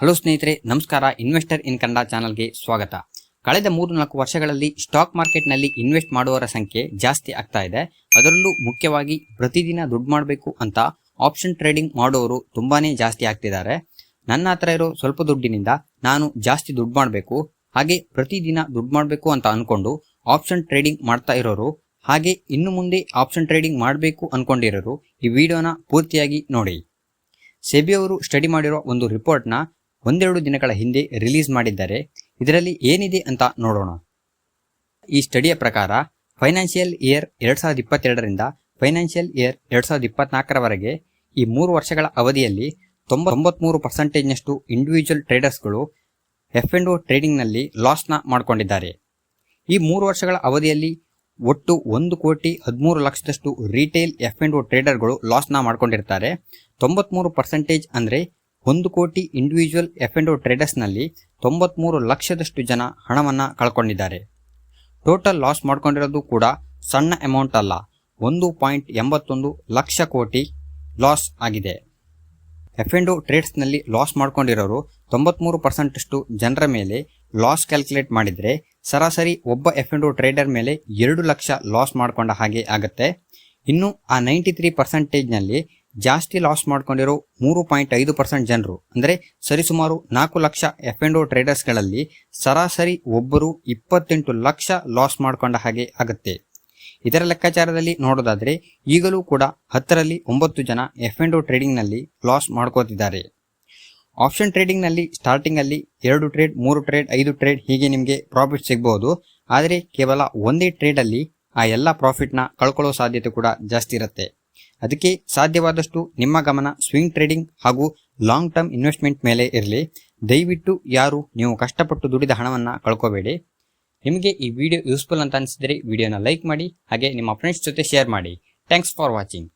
Hello ಸ್ನೇಹಿತರೆ, ನಮಸ್ಕಾರ. Investor ಇನ್ ಕನ್ನಡ ಚಾನಲ್ಗೆ ಸ್ವಾಗತ. ಕಳೆದ ಮೂರು ನಾಲ್ಕು ವರ್ಷಗಳಲ್ಲಿ ಸ್ಟಾಕ್ ಮಾರ್ಕೆಟ್ನಲ್ಲಿ ಇನ್ವೆಸ್ಟ್ ಮಾಡುವವರ ಸಂಖ್ಯೆ ಜಾಸ್ತಿ ಆಗ್ತಾ ಇದೆ. ಅದರಲ್ಲೂ ಮುಖ್ಯವಾಗಿ ಪ್ರತಿದಿನ ದುಡ್ಡು ಮಾಡಬೇಕು ಅಂತ ಆಪ್ಷನ್ ಟ್ರೇಡಿಂಗ್ ಮಾಡುವವರು ತುಂಬಾನೇ ಜಾಸ್ತಿ ಆಗ್ತಿದ್ದಾರೆ. ನನ್ನ ಹತ್ರ ಇರೋ ಸ್ವಲ್ಪ ದುಡ್ಡಿನಿಂದ ನಾನು ಜಾಸ್ತಿ ದುಡ್ಡು ಮಾಡಬೇಕು. ಹಾಗೆ ಪ್ರತಿದಿನ ದುಡ್ಡು ಮಾಡಬೇಕು ಅಂತ ಅನ್ಕೊಂಡು ಆಪ್ಷನ್ ಟ್ರೇಡಿಂಗ್ ಮಾಡ್ತಾ ಇರೋರು, ಹಾಗೆ ಇನ್ನು ಮುಂದೆ ಆಪ್ಷನ್ ಟ್ರೇಡಿಂಗ್ ಮಾಡಬೇಕು ಅನ್ಕೊಂಡಿರೋರು ಈ ವಿಡಿಯೋನ ಪೂರ್ತಿಯಾಗಿ ನೋಡಿ. ಸೆಬಿ ಅವರು ಸ್ಟಡಿ ಮಾಡಿರೋ ಒಂದು ರಿಪೋರ್ಟ್ನ ಒಂದೆರಡು ದಿನಗಳ ಹಿಂದೆ ರಿಲೀಸ್ ಮಾಡಿದ್ದಾರೆ. ಇದರಲ್ಲಿ ಏನಿದೆ ಅಂತ ನೋಡೋಣ. ಈ ಸ್ಟಡಿಯ ಪ್ರಕಾರ ಫೈನಾನ್ಷಿಯಲ್ ಇಯರ್ ಎರಡ್ ಸಾವಿರದ ಇಪ್ಪತ್ತೆರಡರಿಂದ ಫೈನಾನ್ಷಿಯಲ್ ಇಯರ್ ಎರಡ್ ಸಾವಿರದ ಇಪ್ಪತ್ನಾಲ್ಕರವರೆಗೆ ಈ ಮೂರು ವರ್ಷಗಳ ಅವಧಿಯಲ್ಲಿ ತೊಂಬ ತೊಂಬತ್ಮೂರು ಪರ್ಸೆಂಟೇಜ್ನಷ್ಟು ಇಂಡಿವಿಜುವಲ್ ಟ್ರೇಡರ್ಸ್ಗಳು ಎಫ್ ಎಂಡ್ ಒ ಟ್ರೇಡಿಂಗ್ನಲ್ಲಿ ಲಾಸ್ನ ಮಾಡಿಕೊಂಡಿದ್ದಾರೆ. ಈ ಮೂರು ವರ್ಷಗಳ ಅವಧಿಯಲ್ಲಿ ಒಟ್ಟು ಒಂದು ಕೋಟಿ ಹದಿಮೂರು ಲಕ್ಷದಷ್ಟು ರಿಟೇಲ್ ಎಫ್ ಎಂಡ್ ಒ ಟ್ರೇಡರ್ಗಳು ಲಾಸ್ನ ಮಾಡ್ಕೊಂಡಿರ್ತಾರೆ. ತೊಂಬತ್ಮೂರು ಪರ್ಸೆಂಟೇಜ್ ಅಂದರೆ ಒಂದು ಕೋಟಿ ಇಂಡಿವಿಜುವಲ್ ಎಫ್ ಎಂಡ್ ಟ್ರೇಡರ್ಸ್ನಲ್ಲಿ ತೊಂಬತ್ಮೂರು ಲಕ್ಷದಷ್ಟು ಜನ ಹಣವನ್ನು ಕಳ್ಕೊಂಡಿದ್ದಾರೆ. ಟೋಟಲ್ ಲಾಸ್ ಮಾಡ್ಕೊಂಡಿರೋದು ಕೂಡ ಸಣ್ಣ ಅಮೌಂಟ್ ಅಲ್ಲ, ಒಂದು ಪಾಯಿಂಟ್ ಎಂಬತ್ತೊಂದು ಲಕ್ಷ ಕೋಟಿ ಲಾಸ್ ಆಗಿದೆ. ಎಫ್ ಎಂಡ್ ಟ್ರೇಡ್ಸ್ನಲ್ಲಿ ಲಾಸ್ ಮಾಡ್ಕೊಂಡಿರೋರು ತೊಂಬತ್ಮೂರು ಪರ್ಸೆಂಟಷ್ಟು ಜನರ ಮೇಲೆ ಲಾಸ್ ಕ್ಯಾಲ್ಕುಲೇಟ್ ಮಾಡಿದರೆ ಸರಾಸರಿ ಒಬ್ಬ ಎಫ್ ಎಂಡ್ ಟ್ರೇಡರ್ ಮೇಲೆ ಎರಡು ಲಕ್ಷ ಲಾಸ್ ಮಾಡ್ಕೊಂಡ ಹಾಗೆ ಆಗುತ್ತೆ. ಇನ್ನು ಆ ನೈಂಟಿ ತ್ರೀ ಪರ್ಸೆಂಟೇಜ್ನಲ್ಲಿ ಜಾಸ್ತಿ ಲಾಸ್ ಮಾಡ್ಕೊಂಡಿರೋ ಮೂರು ಪಾಯಿಂಟ್ ಐದು ಪರ್ಸೆಂಟ್ ಜನರು, ಅಂದರೆ ಸರಿಸುಮಾರು ನಾಲ್ಕು ಲಕ್ಷ ಎಫ್ ಎಂಡ್ ಓ ಟ್ರೇಡರ್ಸ್ಗಳಲ್ಲಿ ಸರಾಸರಿ ಒಬ್ಬರು ಇಪ್ಪತ್ತೆಂಟು ಲಕ್ಷ ಲಾಸ್ ಮಾಡಿಕೊಂಡ ಹಾಗೆ ಆಗುತ್ತೆ. ಇದರ ಲೆಕ್ಕಾಚಾರದಲ್ಲಿ ನೋಡೋದಾದರೆ ಈಗಲೂ ಕೂಡ ಹತ್ತರಲ್ಲಿ ಒಂಬತ್ತು ಜನ ಎಫ್ ಎಂಡ್ ಓ ಟ್ರೇಡಿಂಗ್ನಲ್ಲಿ ಲಾಸ್ ಮಾಡ್ಕೋತಿದ್ದಾರೆ. ಆಪ್ಷನ್ ಟ್ರೇಡಿಂಗ್ನಲ್ಲಿ ಸ್ಟಾರ್ಟಿಂಗಲ್ಲಿ ಎರಡು ಟ್ರೇಡ್ ಮೂರು ಟ್ರೇಡ್ ಐದು ಟ್ರೇಡ್ ಹೀಗೆ ನಿಮಗೆ ಪ್ರಾಫಿಟ್ ಸಿಗ್ಬೋದು. ಆದರೆ ಕೇವಲ ಒಂದೇ ಟ್ರೇಡಲ್ಲಿ ಆ ಎಲ್ಲ ಪ್ರಾಫಿಟ್ನ ಕಳ್ಕೊಳ್ಳೋ ಸಾಧ್ಯತೆ ಕೂಡ ಜಾಸ್ತಿ ಇರುತ್ತೆ. ಅದಕ್ಕೆ ಸಾಧ್ಯವಾದಷ್ಟು ನಿಮ್ಮ ಗಮನ ಸ್ವಿಂಗ್ ಟ್ರೇಡಿಂಗ್ ಹಾಗೂ ಲಾಂಗ್ ಟರ್ಮ್ ಇನ್ವೆಸ್ಟ್ಮೆಂಟ್ ಮೇಲೆ ಇರಲಿ. ದಯವಿಟ್ಟು ಯಾರು ನೀವು ಕಷ್ಟಪಟ್ಟು ದುಡಿದ ಹಣವನ್ನು ಕಳ್ಕೋಬೇಡಿ. ನಿಮಗೆ ಈ ವಿಡಿಯೋ ಯೂಸ್ಫುಲ್ ಅಂತ ಅನಿಸಿದರೆ ವಿಡಿಯೋನ ಲೈಕ್ ಮಾಡಿ, ಹಾಗೆ ನಿಮ್ಮ ಫ್ರೆಂಡ್ಸ್ ಜೊತೆ ಶೇರ್ ಮಾಡಿ. Thanks for watching